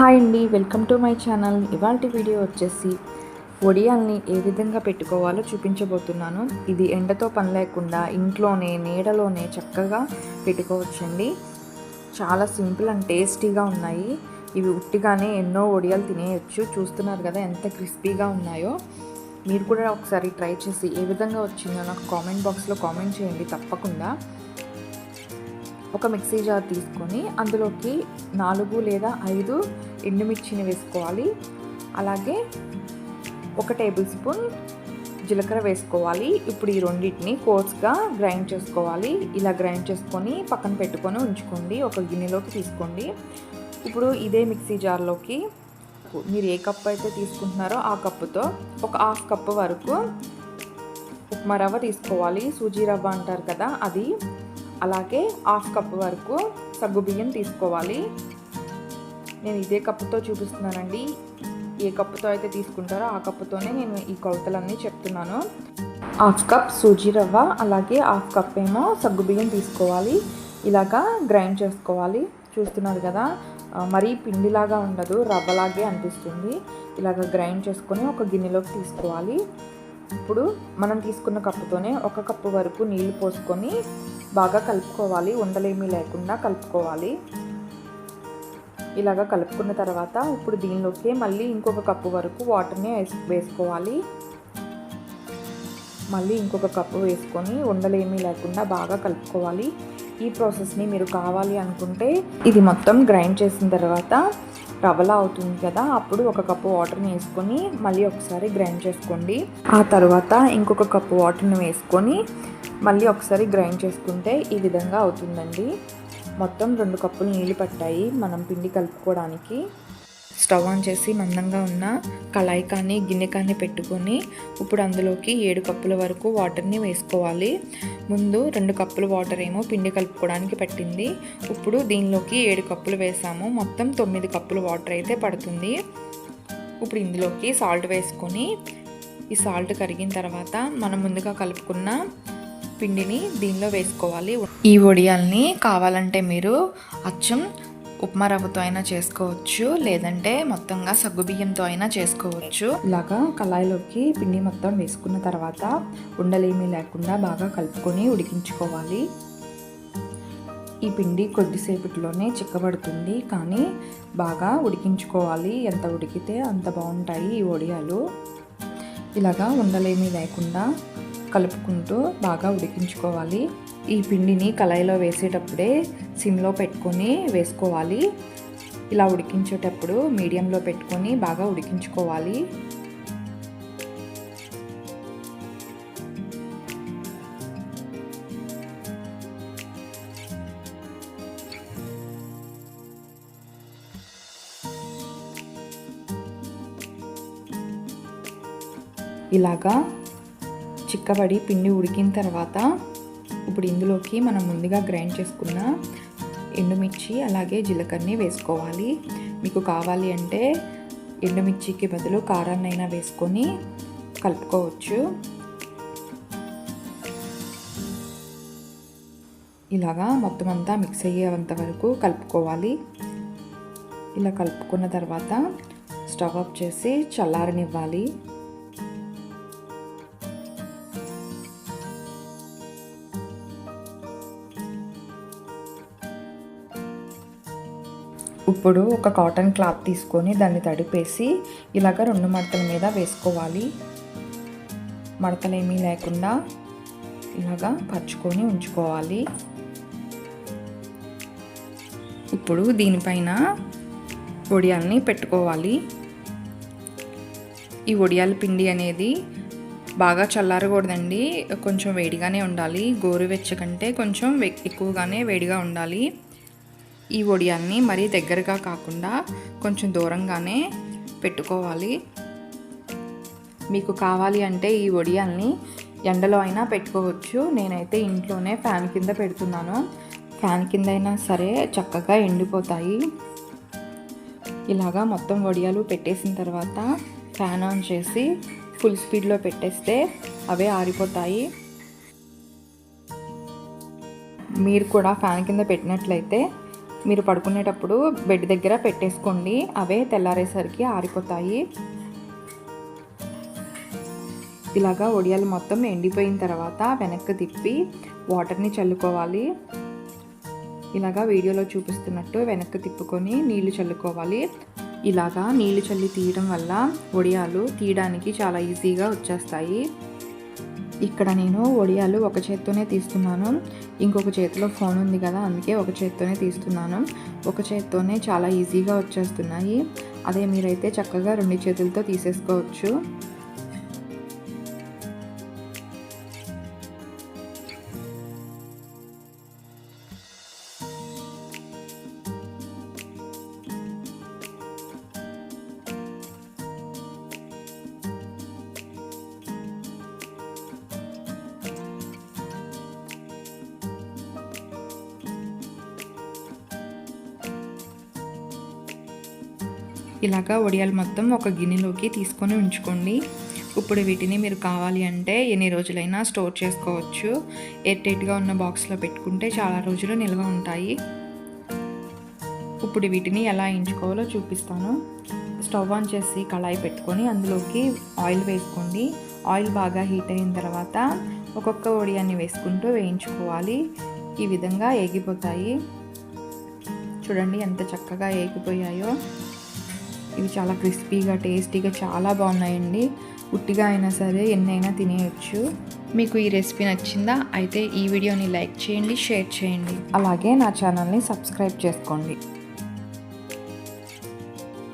Hi అండి welcome to my channel. ఇవాళ video వచ్చేసి వడియాల్ని ఏ విధంగా పెట్టుకోవాలో చూపించబోతున్నాను. ఇది ఎండతో పని లేకుండా ఇంట్లోనే నీడలోనే చక్కగా పెట్టుకోవచ్చండి. చాలా సింపుల్ అండ్ టేస్టీగా ఉన్నాయి. ఇవి ఉట్టిగానే ఎన్నో వడియాలు తినేయచ్చు. చూస్తున్నారు కదా ఎంత క్రిస్పీగా ఉన్నాయో. మీరు కూడా ఒకసారి ట్రై చేసి ఏ విధంగా వచ్చిందో నాకు కామెంట్ బాక్స్లో కామెంట్ చేయండి తప్పకుండా. ఒక మిక్సీ జార్ తీసుకొని అందులోకి నాలుగు లేదా ఐదు ఎండుమిర్చిని వేసుకోవాలి. అలాగే ఒక టేబుల్ స్పూన్ జీలకర్ర వేసుకోవాలి. ఇప్పుడు ఈ రెండింటిని కోర్స్గా గ్రైండ్ చేసుకోవాలి. ఇలా గ్రైండ్ చేసుకొని పక్కన పెట్టుకొని ఉంచుకోండి. ఒక గిన్నెలోకి తీసుకోండి. ఇప్పుడు ఇదే మిక్సీ జార్లోకి మీరు ఏ కప్పు అయితే తీసుకుంటున్నారో ఆ కప్పుతో ఒక హాఫ్ కప్పు వరకు ఉప్మా రవ్వ తీసుకోవాలి. సూజీ రవ్వ అంటారు కదా అది. అలాగే హాఫ్ కప్ వరకు సగ్గుబియ్యం తీసుకోవాలి. నేను ఇదే కప్పుతో చూపిస్తున్నానండి. ఏ కప్పుతో అయితే తీసుకుంటారో ఆ కప్పుతోనే నేను ఈ కొలతలన్నీ చెప్తున్నాను. హాఫ్ కప్ సూజీ రవ్వ అలాగే హాఫ్ కప్ ఏమో సగ్గుబియ్యం తీసుకోవాలి. ఇలాగా గ్రైండ్ చేసుకోవాలి. చూస్తున్నారు కదా మరీ పిండిలాగా ఉండదు రవ్వలాగే అనిపిస్తుంది. ఇలాగ గ్రైండ్ చేసుకొని ఒక గిన్నెలోకి తీసుకోవాలి. ఇప్పుడు మనం తీసుకున్న కప్పుతోనే ఒక కప్పు వరకు నీళ్ళు పోసుకొని బాగా కలుపుకోవాలి. ఉండలేమీ లేకుండా కలుపుకోవాలి. ఇలాగ కలుపుకున్న తర్వాత ఇప్పుడు దీనిలోకి మళ్ళీ ఇంకొక కప్పు వరకు వాటర్ని వేసుకోవాలి. మళ్ళీ ఇంకొక కప్పు వేసుకొని ఉండలేమీ లేకుండా బాగా కలుపుకోవాలి. ఈ ప్రాసెస్ని మీరు కావాలి అనుకుంటే ఇది మొత్తం గ్రైండ్ చేసిన తర్వాత రవ్వలా అవుతుంది కదా అప్పుడు ఒక కప్పు వాటర్ని వేసుకొని మళ్ళీ ఒకసారి గ్రైండ్ చేసుకోండి. ఆ తర్వాత ఇంకొక కప్పు వాటర్ని వేసుకొని మళ్ళీ ఒకసారి గ్రైండ్ చేసుకుంటే ఈ విధంగా అవుతుందండి. మొత్తం రెండు కప్పులు నీళ్ళు పట్టాయి మనం పిండి కలుపుకోవడానికి. స్టవ్ ఆన్ చేసి మందంగా ఉన్న కళాయి కానీ గిన్నె కానీ పెట్టుకొని ఇప్పుడు అందులోకి ఏడు కప్పుల వరకు వాటర్ని వేసుకోవాలి. ముందు రెండు కప్పుల వాటర్ ఏమో పిండి కలుపుకోవడానికి పెట్టింది. ఇప్పుడు దీనిలోకి ఏడు కప్పులు వేసాము. మొత్తం తొమ్మిది కప్పుల వాటర్ అయితే పడుతుంది. ఇప్పుడు ఇందులోకి సాల్ట్ వేసుకొని ఈ సాల్ట్ కరిగిన తర్వాత మనం ముందుగా కలుపుకున్న పిండిని దీనిలో వేసుకోవాలి. ఈ వడియాల్ని కావాలంటే మీరు అచ్చం ఉప్మా రవ్వతో అయినా చేసుకోవచ్చు లేదంటే మొత్తంగా సగ్గుబియ్యంతో అయినా చేసుకోవచ్చు. ఇలాగా కళాయిలోకి పిండి మొత్తం వేసుకున్న తర్వాత ఉండలేమీ లేకుండా బాగా కలుపుకొని ఉడికించుకోవాలి. ఈ పిండి కొద్దిసేపటిలోనే చిక్కబడుతుంది కానీ బాగా ఉడికించుకోవాలి. ఎంత ఉడికితే అంత బాగుంటాయి ఈ వడియాలు. ఇలాగా ఉండలేమీ లేకుండా కలుపుకుంటూ బాగా ఉడికించుకోవాలి. ఈ పిండిని కళాయిలో వేసేటప్పుడే సిమ్లో పెట్టుకొని వేసుకోవాలి. ఇలా ఉడికించేటప్పుడు మీడియంలో పెట్టుకొని బాగా ఉడికించుకోవాలి. ఇలాగా చిక్కబడి పిండి ఉడికిన తర్వాత ఇప్పుడు ఇందులోకి మనం ముందుగా గ్రైండ్ చేసుకున్న ఎండుమిర్చి అలాగే జీలకర్రని వేసుకోవాలి. మీకు కావాలి అంటే ఎండుమిర్చికి బదులు కారాన్నైనా వేసుకొని కలుపుకోవచ్చు. ఇలాగా మొత్తం అంతా మిక్స్ అయ్యేంత వరకు కలుపుకోవాలి. ఇలా కలుపుకున్న తర్వాత స్టవ్ ఆఫ్ చేసి చల్లారనివ్వాలి. ఇప్పుడు ఒక కాటన్ క్లాత్ తీసుకొని దాన్ని తడిపేసి ఇలాగ రెండు మడతల మీద వేసుకోవాలి. మడతలేమీ లేకుండా ఇలాగా పరుచుకొని ఉంచుకోవాలి. ఇప్పుడు దీనిపైన వడియాల్ని పెట్టుకోవాలి. ఈ వడియాల పిండి అనేది బాగా చల్లారకూడదండి. కొంచెం వేడిగానే ఉండాలి. గోరువెచ్చ కంటే కొంచెం ఎక్కువగానే వేడిగా ఉండాలి. ఈ వడియాల్ని మరీ దగ్గరగా కాకుండా కొంచెం దూరంగానే పెట్టుకోవాలి. మీకు కావాలి అంటే ఈ వడియాల్ని ఎండలో అయినా పెట్టుకోవచ్చు. నేనైతే ఇంట్లోనే ఫ్యాన్ కింద పెడుతున్నాను. ఫ్యాన్ కింద అయినా సరే చక్కగా ఎండిపోతాయి. ఇలాగా మొత్తం వడియాలు పెట్టేసిన తర్వాత ఫ్యాన్ ఆన్ చేసి ఫుల్ స్పీడ్లో పెట్టేస్తే అవే ఆరిపోతాయి. మీరు కూడా ఫ్యాన్ కింద పెట్టినట్లయితే మీరు పడుకునేటప్పుడు బెడ్ దగ్గర పెట్టేసుకోండి. అవే తెల్లారేసరికి ఆరిపోతాయి. ఇలాగా ఒడియాలు మొత్తం ఎండిపోయిన తర్వాత వెనక్కి తిప్పి వాటర్ని చల్లుకోవాలి. ఇలాగా వీడియోలో చూపిస్తున్నట్టు వెనక్కి తిప్పుకొని నీళ్ళు చల్లుకోవాలి. ఇలాగా నీళ్ళు చల్లి తీయడం వల్ల వడియాలు తీయడానికి చాలా ఈజీగా వచ్చేస్తాయి. ఇక్కడ నేను ఒడియాలు ఒక చేత్తోనే తీస్తున్నాను. ఇంకొక చేతిలో ఫోన్ ఉంది కదా అందుకే ఒక చేత్తోనే తీస్తున్నాను. ఒక చేత్తోనే చాలా ఈజీగా వచ్చేస్తున్నాయి. అదే మీరైతే చక్కగా రెండు చేతులతో తీసేసుకోవచ్చు. ఇలాగా వడియాలు మొత్తం ఒక గిన్నెలోకి తీసుకొని ఉంచుకోండి. ఇప్పుడు వీటిని మీరు కావాలి అంటే ఎన్ని రోజులైనా స్టోర్ చేసుకోవచ్చు. ఎయిర్టైట్గా ఉన్న బాక్స్లో పెట్టుకుంటే చాలా రోజులు నిల్వ ఉంటాయి. ఇప్పుడు వీటిని ఎలా ఎంచుకోవాలో చూపిస్తాను. స్టవ్ ఆన్ చేసి కళాయి పెట్టుకొని అందులోకి ఆయిల్ వేసుకోండి. ఆయిల్ బాగా హీట్ అయిన తర్వాత ఒక్కొక్క వడియాన్ని వేసుకుంటూ వేయించుకోవాలి. ఈ విధంగా ఏగిపోతాయి. చూడండి ఎంత చక్కగా ఏగిపోయాయో. ఇవి చాలా క్రిస్పీగా టేస్టీగా చాలా బాగున్నాయండి. ఉట్టిగా అయినా సరే ఎన్నైనా తినేయచ్చు. మీకు ఈ రెసిపీ నచ్చిందా? అయితే ఈ వీడియోని లైక్ చేయండి షేర్ చేయండి. అలాగే నా ఛానల్ని సబ్స్క్రైబ్ చేసుకోండి.